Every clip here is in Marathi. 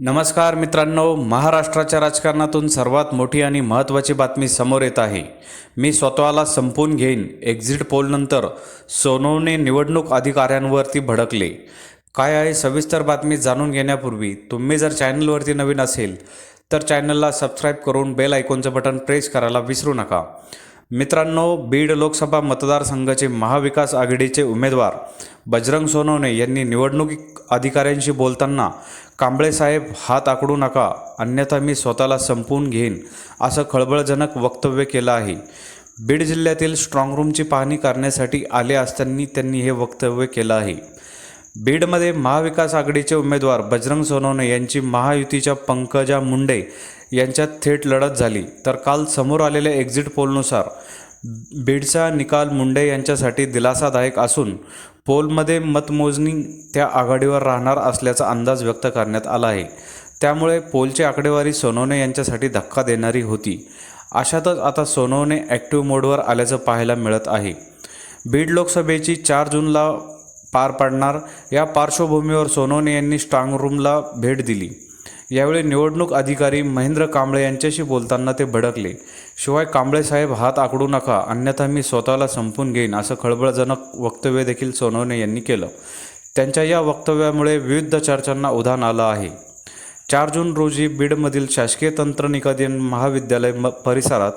नमस्कार मित्रांनो महाराष्ट्राच्या राजकारणातून सर्वात मोठी आणि महत्त्वाची बातमी समोर येत आहे. मी स्वतःला संपून घेईन. एक्झिट पोलनंतर सोनवणे निवडणूक अधिकाऱ्यांवरती भडकले. काय आहे सविस्तर बातमी जाणून घेण्यापूर्वी तुम्ही जर चॅनलवरती नवीन असेल तर चॅनलला सबस्क्राईब करून बेल आयकॉनचं बटन प्रेस करायला विसरू नका. मित्रांनो बीड लोकसभा मतदारसंघाचे महाविकास आघाडीचे उमेदवार बजरंग सोनवणे यांनी निवडणूक अधिकाऱ्यांशी बोलताना कांबळेसाहेब हात आकडू नका अन्यथा मी स्वतःला संपवून घेईन असं खळबळजनक वक्तव्य केलं आहे. बीड जिल्ह्यातील स्ट्रॉंगरूमची पाहणी करण्यासाठी आले असताना त्यांनी हे वक्तव्य केलं आहे. बीडमध्ये महाविकास आघाडीचे उमेदवार बजरंग सोनवणे यांची महायुतीच्या पंकजा मुंडे यांच्यात थेट लढत झाली तर काल समोर आलेल्या एक्झिट पोलनुसार बीडचा निकाल मुंडे यांच्यासाठी दिलासादायक असून पोलमध्ये मतमोजणी त्या आघाडीवर राहणार असल्याचा अंदाज व्यक्त करण्यात आला आहे. त्यामुळे पोलची आकडेवारी सोनवणे यांच्यासाठी धक्का देणारी होती. अशातच आता सोनवणे ॲक्टिव्ह मोडवर आल्याचं पाहायला मिळत आहे. बीड लोकसभेची चार जूनला पार पाडणार या पार्श्वभूमीवर सोनवणे यांनी स्ट्रॉंग रूमला भेट दिली. यावेळी निवडणूक अधिकारी महेंद्र कांबळे यांच्याशी बोलताना ते भडकले. शिवाय कांबळे साहेब हात आकडू नका अन्यथा मी स्वतःला संपून घेईन असं खळबळजनक वक्तव्य देखील सोनवणे यांनी केलं. त्यांच्या या वक्तव्यामुळे विविध चर्चांना उधाण आलं आहे. चार जून रोजी बीडमधील शासकीय तंत्रनिकेतन महाविद्यालय म परिसरात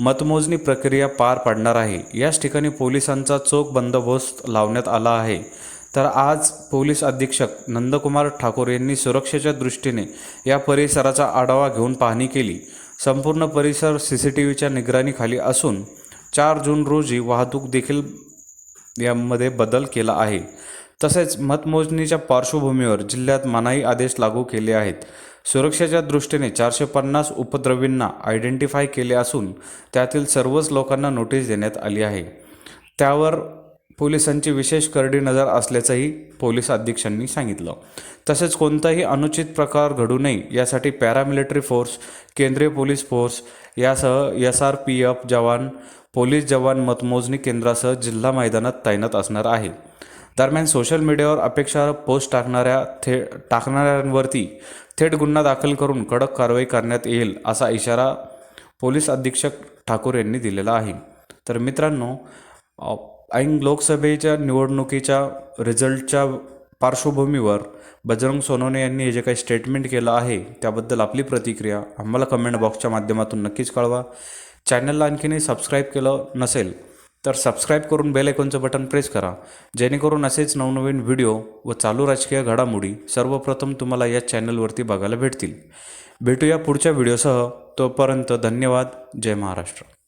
मतमोजणी प्रक्रिया पार पाडणार आहे. याच ठिकाणी पोलिसांचा चोख बंदोबस्त लावण्यात आला आहे. तर आज पोलीस अधीक्षक नंदकुमार ठाकूर यांनी सुरक्षेच्या दृष्टीने या परिसराचा आढावा घेऊन पाहणी केली. संपूर्ण परिसर सी सी टी व्हीच्या निगराणीखाली असून चार जून रोजी वाहतूक देखील यामध्ये बदल केला आहे. तसेच मतमोजणीच्या पार्श्वभूमीवर जिल्ह्यात मनाई आदेश लागू केले आहेत. सुरक्षेच्या दृष्टीने चारशे पन्नास उपद्रवींना आयडेंटिफाय केले असून त्यातील सर्वच लोकांना नोटीस देण्यात आली आहे. त्यावर पोलिसांची विशेष करडी नजर असल्याचंही पोलीस अधीक्षकांनी सांगितलं. तसेच कोणताही अनुचित प्रकार घडू नये यासाठी पॅरामिलिटरी फोर्स केंद्रीय पोलीस फोर्स यासह एस आर पी एफ जवान पोलीस जवान मतमोजणी केंद्रासह जिल्हा मैदानात तैनात असणार आहे. दरम्यान सोशल मीडियावर अपेक्षा पोस्ट टाकणाऱ्या थे टाकणाऱ्यांवरती थेट गुन्हा दाखल करून कडक कारवाई करण्यात येईल असा इशारा पोलीस अधीक्षक ठाकूर यांनी दिलेला आहे. तर मित्रांनो ऐन लोकसभेच्या निवडणुकीच्या रिझल्टच्या पार्श्वभूमीवर बजरंग सोनवणे यांनी हे जे काही स्टेटमेंट केलं आहे त्याबद्दल आपली प्रतिक्रिया आम्हाला कमेंट बॉक्सच्या माध्यमातून नक्कीच कळवा. चॅनलला आणखीनही सबस्क्राईब केलं नसेल तर सबस्क्राईब करून बेल आयकॉनचं बटन प्रेस करा. जेणेकरून असेच नवनवीन व्हिडिओ व चालू राजकीय घडामोडी सर्वप्रथम तुम्हाला या चॅनलवरती बघायला भेटतील. भेटूया पुढच्या व्हिडिओसह तोपर्यंत धन्यवाद. जय महाराष्ट्र.